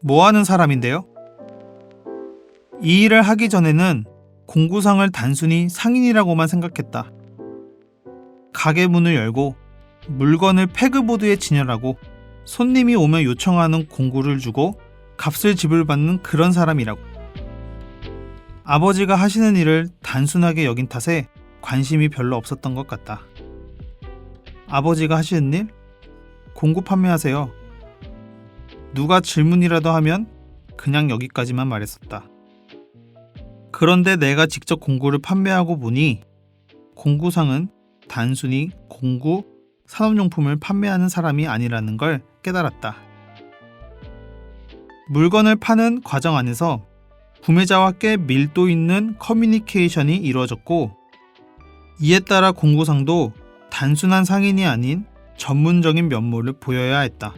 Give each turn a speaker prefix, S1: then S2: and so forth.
S1: 뭐 하는 사람인데요? 이 일을 하기 전에는 공구상을 단순히 상인이라고만 생각했다. 가게 문을 열고 물건을 패그보드에 진열하고 손님이 오면 요청하는 공구를 주고 값을 지불받는 그런 사람이라고. 아버지가 하시는 일을 단순하게 여긴 탓에 관심이 별로 없었던 것 같다. 아버지가 하시는 일? 공구 판매하세요. 누가 질문이라도 하면 그냥 여기까지만 말했었다. 그런데 내가 직접 공구를 판매하고 보니 공구상은 단순히 공구, 산업용품을 판매하는 사람이 아니라는 걸 깨달았다. 물건을 파는 과정 안에서 구매자와 꽤 밀도 있는 커뮤니케이션이 이루어졌고 이에 따라 공구상도 단순한 상인이 아닌 전문적인 면모를 보여야 했다.